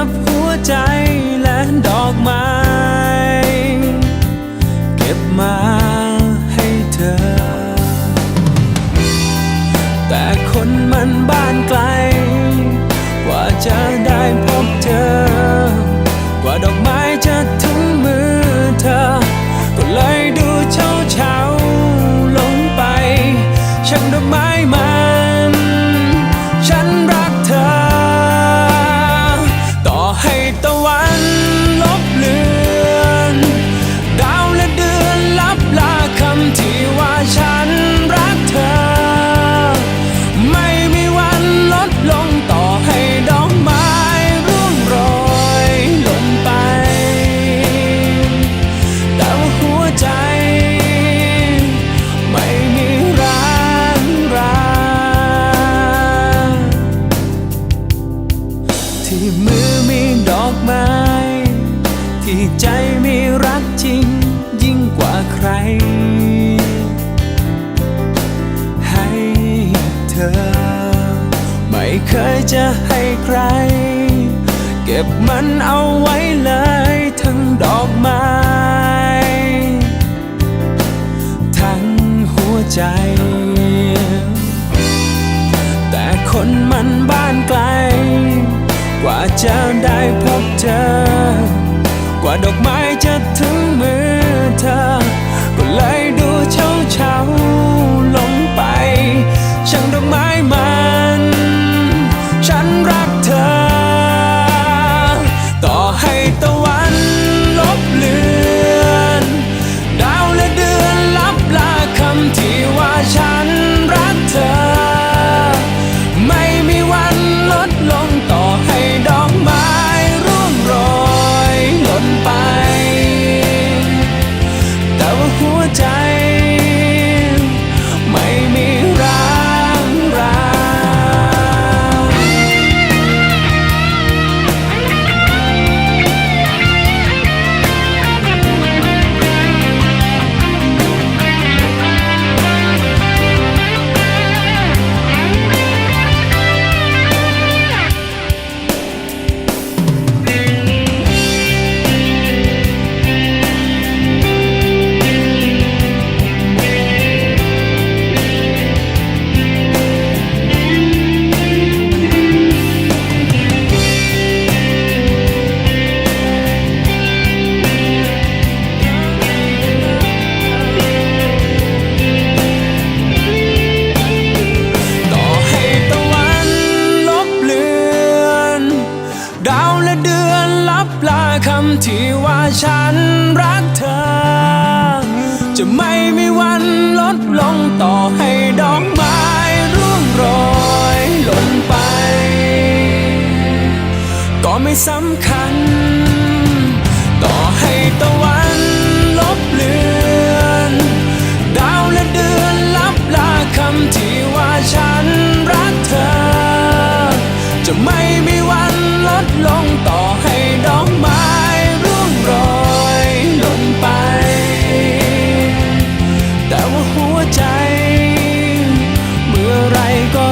ับหัวใจ one. ที่ใจมีรักจริง ยิ่งกว่าใคร ให้เธอ ไม่เคยจะให้ใคร เก็บมันเอาไว้เลยทั้งดอกไม้ ทั้งหัวใจ แต่คนมันบ้านไกล กว่าจะได้พบเธอ กว่าดอกไม้จะถึงมือเธอก็เลย คำที่ว่าฉันรักเธอ จะไม่มีวันลดลงต่อให้ดอกไม้ร่วงโรยหล่นไป ก็ไม่สำคัญ ต่อให้ตะวันลบเลือน ดาวและเดือนลับลาคำที่ว่าฉันรักเธอ จะไม่มีวันลดลงต่อ หัวใจ เมื่อไรก็